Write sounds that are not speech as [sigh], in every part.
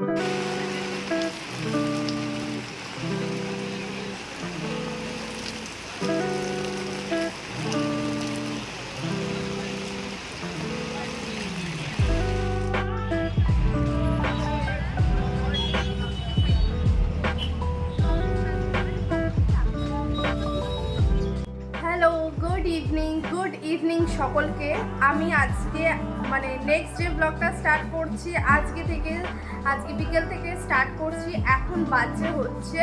you সকলকে আমি আজকে মানে নেক্সট যে ব্লগটা স্টার্ট করছি, আজকে থেকে, আজকে বিকেল থেকে স্টার্ট করছি, এখন বাজে হচ্ছে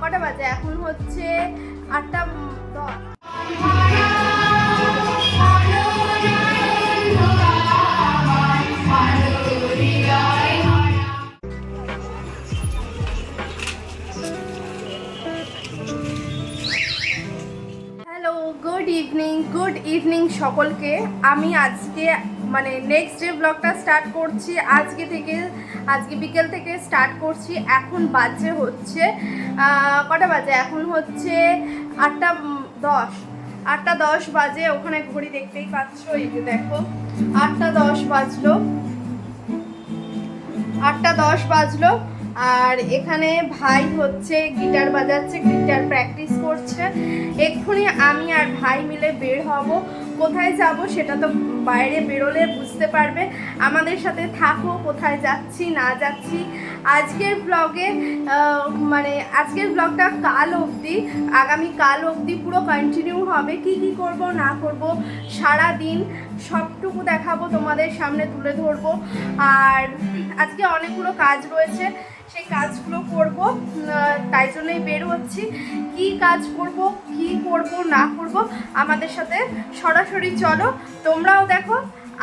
কটা বাজে? এখন হচ্ছে আটটা দশ। গুড ইভিনিং গুড ইভিনিং সকলকে। আমি আজকে মানে নেক্সট ডে ব্লগটা স্টার্ট করছি, আজকে থেকে, আজকে বিকেল থেকে স্টার্ট করছি। এখন বাজে হচ্ছে কটা বাজে? এখন হচ্ছে আটটা দশ। আটটা দশ বাজে, ওখানে ঘড়ি দেখতেই পাচ্ছ, এই যে দেখো, আটটা দশ বাজলো। আটটা দশ বাজলো। আর এখানে ভাই হচ্ছে গিটার বাজাচ্ছে, গিটার প্র্যাকটিস করছে। এক্ষুনি আমি আর ভাই মিলে বের হব। কোথায় যাব সেটা তো বাইরে বেরোলে বুঝতে পারবে। আমাদের সাথে থাকো, কোথায় যাচ্ছি, না যাচ্ছি। আজকের ব্লগে মানে আজকের ব্লগটা কাল অবধি, আগামী কাল অবধি পুরো কন্টিনিউ হবে। কি কি করব, না করব, সারা দিন সবটুকু দেখাবো তোমাদের সামনে তুলে ধরবো। আর আজকে অনেকগুলো কাজ রয়েছে। সেই কাজগুলো করব তাই জন্যই বের হচ্ছি কি কাজ করব, কি করব, না করব, আমাদের সাথে সরাসরি চলো। তোমরাও দেখো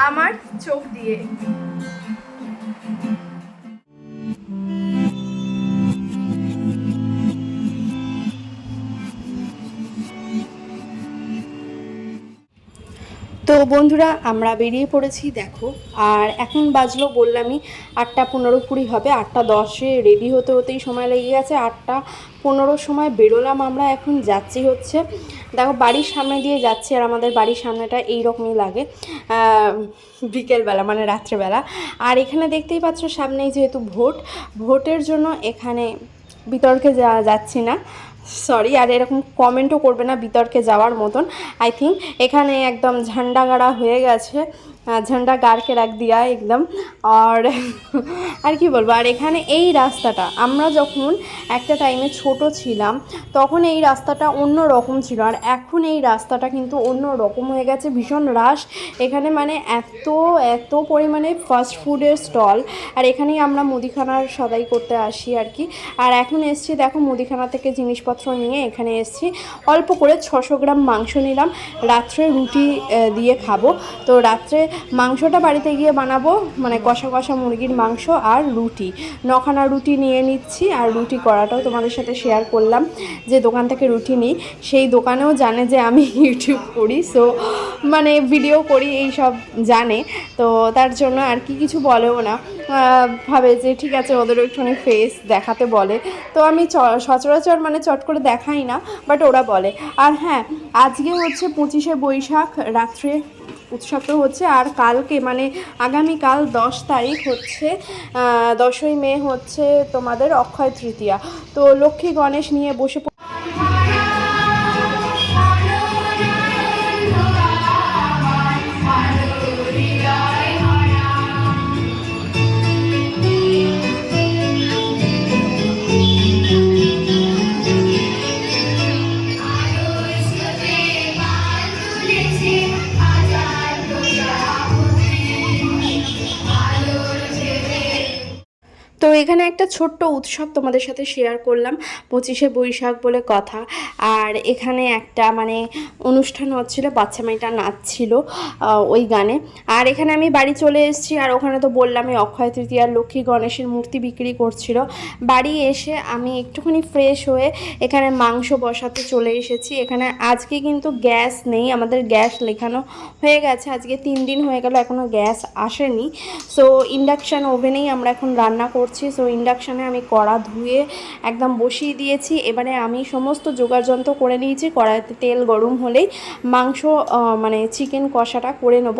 আমার চোখ দিয়ে। তো বন্ধুরা, আমরা বেরিয়ে পড়েছি, দেখো। আর এখন বাজলো বললামই আটটা পনেরো কুড়ি হবে, আটটা দশে রেডি হতে হতেই সময় লেগে গেছে, আটটা পনেরোর সময় বেরোলাম আমরা, এখন যাচ্ছি হচ্ছে, দেখো বাড়ির সামনে দিয়ে যাচ্ছি, আর আমাদের বাড়ির সামনেটা এই রকমই লাগে বিকেলবেলা মানে রাত্রেবেলা। আর এখানে দেখতেই পাচ্ছ সামনেই যেহেতু ভোট, ভোটের জন্য এখানে বিতর্কে যা যাচ্ছি না। সরি আর এরকম কমেন্টও করবে না বিতর্কে যাওয়ার মতন। আই থিঙ্ক এখানে একদম ঝান্ডাগাড়া হয়ে গেছে। ঝান্ডা গাড়কে রাখ দিয়া একদম। আর [laughs] আর কি বলব, আর এখানে এই রাস্তাটা, আমরা যখন একটা টাইমে ছোট ছিলাম, তখন এই রাস্তাটা অন্য রকম ছিল। আর এখন এই রাস্তাটা কিন্তু অন্য রকম হয়ে গেছে, ভীষণ রাশ। এখানে মানে এত এত পরিমাণে ফাস্ট ফুডের স্টল আর এখানেই আমরা মুদিখানার সদাই করতে আসি আর কি। আর এখন এসছি, দেখো মুদিখানা থেকে জিনিসপত্র নিয়ে এখানে এসছি। অল্প করে ছশো গ্রাম মাংস নিলাম। রাত্রে রুটি দিয়ে খাব। তো রাত্রে মাংসটা বাড়িতে গিয়ে বানাবো মানে কষা কষা মুরগির মাংস আর রুটি। নখানা রুটি নিয়ে নিচ্ছি আর রুটি করাটাও তোমাদের সাথে শেয়ার করলাম, যে দোকান থেকে রুটি নিই। সেই দোকানেও জানে যে আমি [laughs] ইউটিউব করি সো মানে ভিডিও করি, এই সব জানে। তো তার জন্য আর কি কিছু বলেও না। ভাবে যে ঠিক আছে, ওদেরও একটুখানি ফেস দেখাতে বলে। তো আমি সচরাচর মানে চট করে দেখাই না বাট ওরা বলে। আর হ্যাঁ আজকে হচ্ছে পঁচিশে বৈশাখ, রাত্রে উৎসবটা হচ্ছে আর কালকে মানে আগামীকাল দশ তারিখ হচ্ছে দশই মে হচ্ছে তোমাদের অক্ষয় তৃতীয়া। তো লক্ষ্মী গণেশ নিয়ে বসে এখানে একটা ছোট্ট উৎসব তোমাদের সাথে শেয়ার করলাম, পঁচিশে বৈশাখ বলে কথা। আর এখানে একটা মানে অনুষ্ঠান হচ্ছিল, বাচ্চা মেয়েটা নাচছিল ওই গানে। আর এখানে আমি বাড়ি চলে এসেছি, আর ওখানে তো বললাম এই অক্ষয় তৃতীয়ার লক্ষ্মী গণেশের মূর্তি বিক্রি করছিল। বাড়ি এসে আমি একটুখানি ফ্রেশ হয়ে এখানে মাংস বসাতে চলে এসেছি। এখানে আজকে কিন্তু গ্যাস নেই, আমাদের গ্যাস লেখানো হয়ে গেছে। আজকে তিন দিন হয়ে গেল এখনও গ্যাস আসেনি। সো ইন্ডাকশান ওভেনেই আমরা এখন রান্না করছি। করছি। সো ইন্ডাকশানে আমি কড়া ধুয়ে একদম বসিয়ে দিয়েছি। এবারে আমি সমস্ত যোগাযন্ত্র করে নিয়েছি। কড়াইতে তেল গরম হলেই মাংস মানে চিকেন কষাটা করে নেব।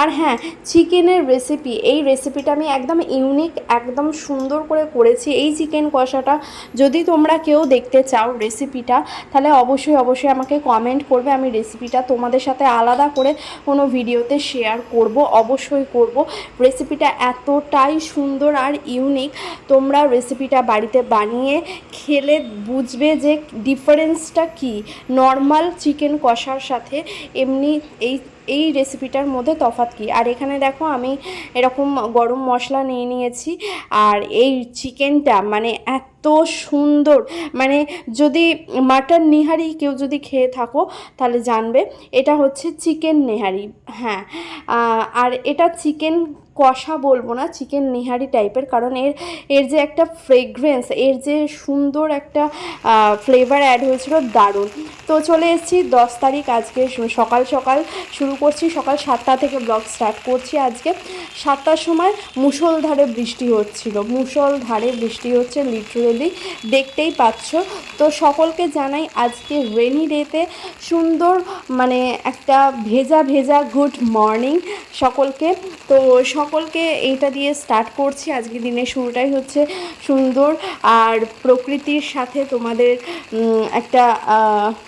আর হ্যাঁ চিকেনের রেসিপি এই রেসিপিটা আমি একদম ইউনিক একদম সুন্দর করে করেছি। এই চিকেন কষাটা যদি তোমরা কেউ দেখতে চাও রেসিপিটা তাহলে অবশ্যই অবশ্যই আমাকে কমেন্ট করবে। আমি রেসিপিটা তোমাদের সাথে আলাদা করে কোনো ভিডিওতে শেয়ার করব, অবশ্যই করব। রেসিপিটা এতটাই সুন্দর আর ইউনিক তোমরা রেসিপিটা বাড়িতে বানিয়ে খেলে বুঝবে যে ডিফারেন্সটা কি। নর্মাল চিকেন কষার সাথে এমনি এই এই রেসিপিটার মধ্যে তফাৎ কী? আর এখানে দেখো আমি এরকম গরম মশলা নিয়ে নিয়েছি, আর এই চিকেনটা মানে এত সুন্দর। মানে যদি মাটন নিহারি কেউ যদি খেয়ে থাকো, তাহলে জানবে, এটা হচ্ছে চিকেন নেহারি। হ্যাঁ আর এটা চিকেন কষা বলব না চিকেন নিহারি টাইপের কারণ এর এর যে একটা ফ্রেগ্রেন্স এর যে সুন্দর একটা ফ্লেভার অ্যাড হয়েছিল, দারুণ। তো চলে এসেছি দশ তারিখ আজকে, সকাল সকাল শুরু করছি। সকাল সাতটা থেকে ব্লগ স্টার্ট করছি। আজকে সাতটার সময় মুষলধারে বৃষ্টি হচ্ছিল। মুষলধারে বৃষ্টি হচ্ছে লিটারেলি দেখতেই পাচ্ছ। তো সকলকে জানাই আজকে রেনি ডেতে সুন্দর মানে একটা ভেজা ভেজা গুড মর্নিং সকলকে। তো সকলকে এইটা দিয়ে স্টার্ট করছি। আজকে দিনের শুরুটাই হচ্ছে সুন্দর আর প্রকৃতির সাথে তোমাদের একটা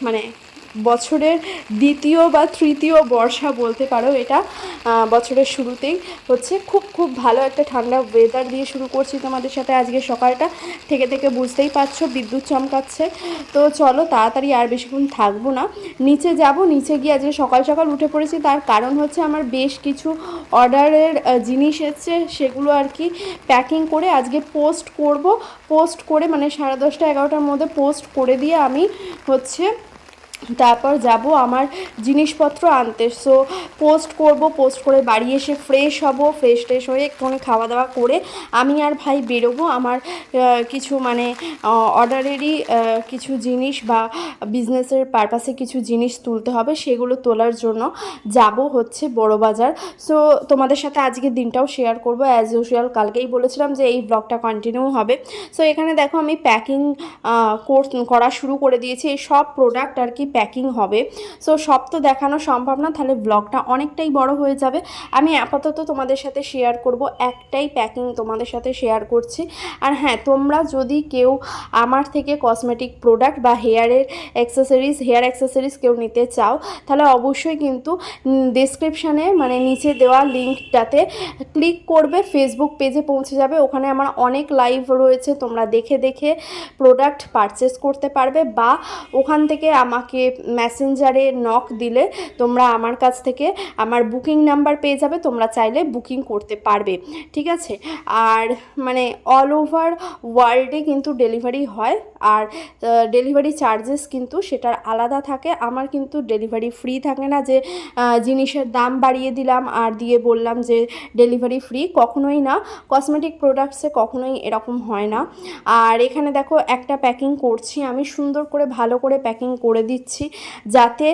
মানে বছরের দ্বিতীয় বা তৃতীয় বর্ষা বলতে পারো এটা বছরের শুরুতেই হচ্ছে। খুব খুব ভালো একটা ঠান্ডা ওয়েদার দিয়ে শুরু করছি তোমাদের সাথে আজকে সকালটা। থেকে থেকে বুঝতেই পারছ, বিদ্যুৎ চমকাচ্ছে। তো চলো, তাড়াতাড়ি আর বেশিক্ষণ থাকব না। নিচে যাব, নিচে গিয়ে আজকে সকাল সকাল উঠে পড়েছি। তার কারণ হচ্ছে আমার বেশ কিছু অর্ডারের জিনিস এসছে, সেগুলো আর কি প্যাকিং করে আজকে পোস্ট করব। পোস্ট করে মানে সাড়ে দশটা, এগারোটার মধ্যে পোস্ট করে দিয়ে আমি হচ্ছে তারপর যাব আমার জিনিসপত্র আনতে। সো পোস্ট করব পোস্ট করে বাড়ি এসে ফ্রেশ হব ফ্রেশ ট্রেশ হয়ে একটুখানি খাওয়া দাওয়া করে আমি আর ভাই বেরোবো। আমার কিছু মানে অর্ডারেরই কিছু জিনিস বা বিজনেসের পারপাসে কিছু জিনিস তুলতে হবে, সেগুলো তোলার জন্য যাব হচ্ছে বড় বাজার সো তোমাদের সাথে আজকের দিনটাও শেয়ার করব। অ্যাজ ইউজুয়াল কালকেই বলেছিলাম যে এই ব্লগটা কন্টিনিউ হবে। সো এখানে দেখো আমি প্যাকিং করা শুরু করে দিয়েছি। এই সব প্রোডাক্ট আর কি প্যাকিং হবে। সো সব তো দেখানো সম্ভব না, তাহলে ব্লগটা অনেকটাই বড় হয়ে যাবে। আমি আপাতত তোমাদের সাথে শেয়ার করব, একটাই প্যাকিং তোমাদের সাথে শেয়ার করছি। আর হ্যাঁ তোমরা যদি কেউ আমার থেকে কসমেটিক প্রোডাক্ট বা হেয়ারের অ্যাক্সেসরিজ হেয়ার অ্যাক্সেসরিজ কেউ নিতে চাও, তাহলে অবশ্যই কিন্তু ডিসক্রিপশানে মানে নিচে দেওয়া লিঙ্কটাতে ক্লিক করবে ফেসবুক পেজে পৌঁছে যাবে। ওখানে আমার অনেক লাইভ রয়েছে, তোমরা দেখে দেখে প্রোডাক্ট পারচেস করতে পারবে বা ওখান থেকে আমাকে মেসেঞ্জারে নক দিলে তোমরা আমার কাছ থেকে আমার বুকিং নাম্বার পেয়ে যাবে, তোমরা চাইলে বুকিং করতে পারবে, ঠিক আছে? আর মানে অল ওভার ওয়ার্ল্ডে কিন্তু ডেলিভারি হয়, আর ডেলিভারি চার্জেস কিন্তু সেটার আলাদা থাকে, আমার কিন্তু ডেলিভারি ফ্রি থাকে না যে জিনিসের দাম বাড়িয়ে দিলাম আর দিয়ে বললাম যে ডেলিভারি ফ্রি কখনোই না কসমেটিক প্রোডাক্টসে কখনোই এরকম হয় না। আর এখানে দেখো একটা প্যাকিং করছি, আমি সুন্দর করে ভালো করে প্যাকিং করে দিচ্ছি। যাতে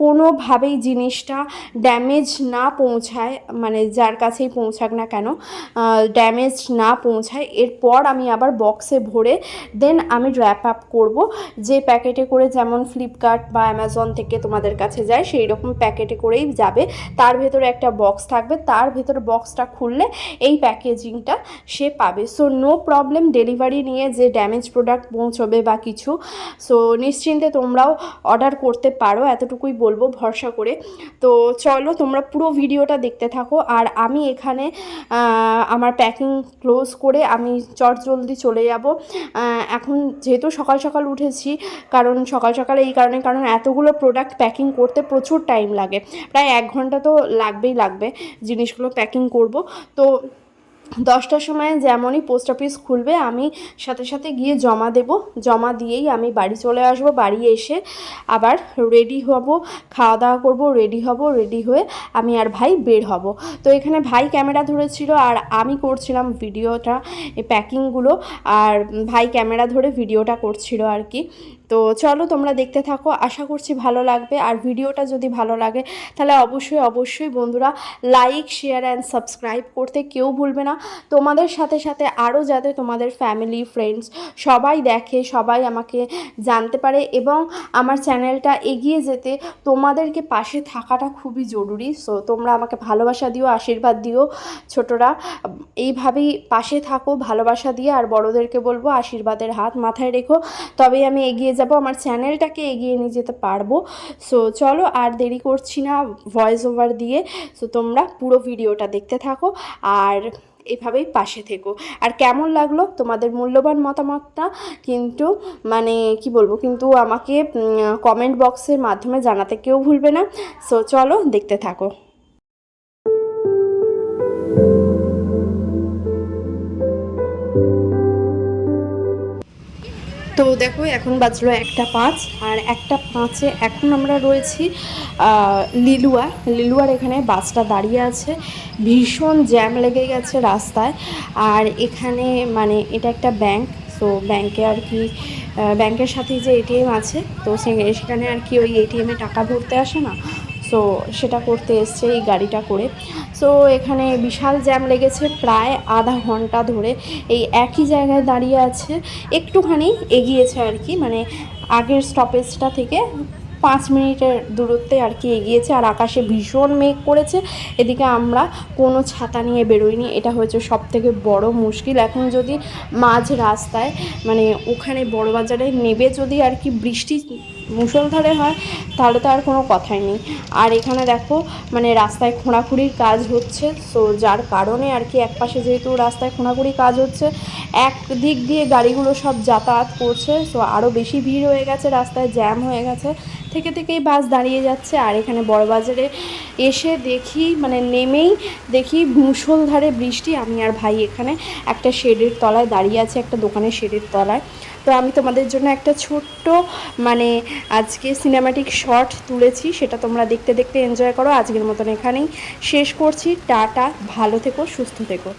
কোনোভাবেই জিনিসটা ড্যামেজ না পৌঁছায় মানে যার কাছেই পৌঁছাক না কেন ড্যামেজ না পৌঁছায়। এরপর আমি আবার বক্সে ভরে দেন আমি র্যাপ আপ করব। যে প্যাকেটে করে যেমন ফ্লিপকার্ট বা অ্যামাজন থেকে তোমাদের কাছে যায় সেই রকম প্যাকেটে করেই যাবে। তার ভেতরে একটা বক্স থাকবে। তার ভেতরে বক্সটা খুললে এই প্যাকেজিংটা সে পাবে। সো নো প্রবলেম ডেলিভারি নিয়ে যে ড্যামেজ প্রোডাক্ট পৌঁছবে বা কিছু। সো নিশ্চিন্তে তোমরাও অর্ডার করতে পারো, এতটুকুই বলব ভরসা করে। তো চলো তোমরা পুরো ভিডিওটা দেখতে থাকো, আর আমি এখানে আমার প্যাকিং ক্লোজ করে আমি চট জলদি চলে যাব। এখন যেহেতু সকাল সকাল উঠেছি, কারণ সকাল সকাল এই কারণে, কারণ এতগুলো প্রোডাক্ট প্যাকিং করতে প্রচুর টাইম লাগে। প্রায় এক ঘণ্টা তো লাগবেই লাগবে জিনিসগুলো প্যাকিং করব। তো দশটার সময় যেমনই পোস্ট অফিস খুলবে, আমি সাথে সাথে গিয়ে জমা দেব। জমা দিয়েই আমি বাড়ি চলে আসব, বাড়ি এসে আবার রেডি হব খাওয়া দাওয়া করব রেডি হব রেডি হয়ে আমি আর ভাই বের হব। তো এখানে ভাই ক্যামেরা ধরেছিল আর আমি করছিলাম ভিডিওটা প্যাকিংগুলো আর ভাই ক্যামেরা ধরে ভিডিওটা করছিল আর কি। তো চলো তোমরা দেখতে থাকো, আশা করছি ভালো লাগবে। আর ভিডিওটা যদি ভালো লাগে, তাহলে অবশ্যই অবশ্যই বন্ধুরা লাইক শেয়ার অ্যান্ড সাবস্ক্রাইব করতে কেউ ভুলবে না। তোমাদের সাথে সাথে আরও যাতে তোমাদের ফ্যামিলি ফ্রেন্ডস সবাই দেখে, সবাই আমাকে জানতে পারে এবং আমার চ্যানেলটা এগিয়ে যেতে তোমাদেরকে পাশে থাকাটা খুবই জরুরি। সো তোমরা আমাকে ভালোবাসা দিও, আশীর্বাদ দিও ছোটরা। এইভাবেই পাশে থাকো, ভালোবাসা দিয়ে, আর বড়োদেরকে বলব আশীর্বাদের হাত মাথায় রেখো। তবেই আমি এগিয়ে যাব, আমার চ্যানেলটাকে এগিয়ে নিয়ে যেতে পারব। সো চলো আর দেরি করছি না ভয়েস ওভার দিয়ে। সো তোমরা পুরো ভিডিওটা দেখতে থাকো আর এভাবেই পাশে থেকো। আর কেমন লাগল তোমাদের মূল্যবান মতামতটা? কিন্তু মানে কি বলব, কিন্তু আমাকে কমেন্ট বক্সের মাধ্যমে জানাতে কেউ ভুলবে না। সো চলো দেখতে থাকো। তো দেখো, এখন বাজলো একটা পাঁচ, আর একটা পাঁচে এখন আমরা রয়েছি লিলুয়া। লিলুয়ার এখানে বাসটা দাঁড়িয়ে আছে, ভীষণ জ্যাম লেগে গেছে রাস্তায়। আর এখানে মানে এটা একটা ব্যাংক তো ব্যাংকে আর কি ব্যাংকের সাথে যে এটিএম আছে, তো সেখানে আর কি ওই এটিএমে টাকা ভরতে আসে না? সো সেটা করতে এসছে, এই গাড়িটা করে। সো এখানে বিশাল জ্যাম লেগেছে প্রায় আধা ঘণ্টা ধরে। এই একই জায়গায় দাঁড়িয়ে আছে, একটুখানি এগিয়েছে আর কি মানে আগের স্টপেজটা থেকে পাঁচ মিনিটের দূরত্বে আর কি এগিয়েছে। আর আকাশে ভীষণ মেঘ করেছে। এদিকে আমরা কোনো ছাতা নিয়ে বেরোইনি। এটা হয়েছে সব থেকে বড় মুশকিল। এখন যদি মাঝ রাস্তায় মানে ওখানে বড় বাজারে নেবে যদি আর কি বৃষ্টি মুষলধারে হয়, তাহলে তো আর কোনো কথাই নেই। আর এখানে দেখো মানে রাস্তায় খোঁড়াখুঁড়ির কাজ হচ্ছে সো যার কারণে আর কি একপাশে যেহেতু রাস্তায় খোঁড়াখুড়ি কাজ হচ্ছে এক দিক দিয়ে গাড়িগুলো সব যাতায়াত করছে সো আরও বেশি ভিড় হয়ে গেছে, রাস্তায় জ্যাম হয়ে গেছে। থেকে থেকেই বাস দাঁড়িয়ে যাচ্ছে, আর এখানে বড়বাজারে এসে দেখি মানে নেমেই দেখি মুষলধারে বৃষ্টি। আমি আর ভাই এখানে একটা শেডের তলায় দাঁড়িয়ে আছে, একটা দোকানের শেডের তলায়। তো আমি তোমাদের জন্য একটা ছোট্ট মানে আজকে সিনেমাটিক শর্ট তুলেছি, সেটা তোমরা দেখতে দেখতে এনজয় করো। আজকের মতন এখানেই শেষ করছি। টাটা, ভালো থেকো, সুস্থ থেকো।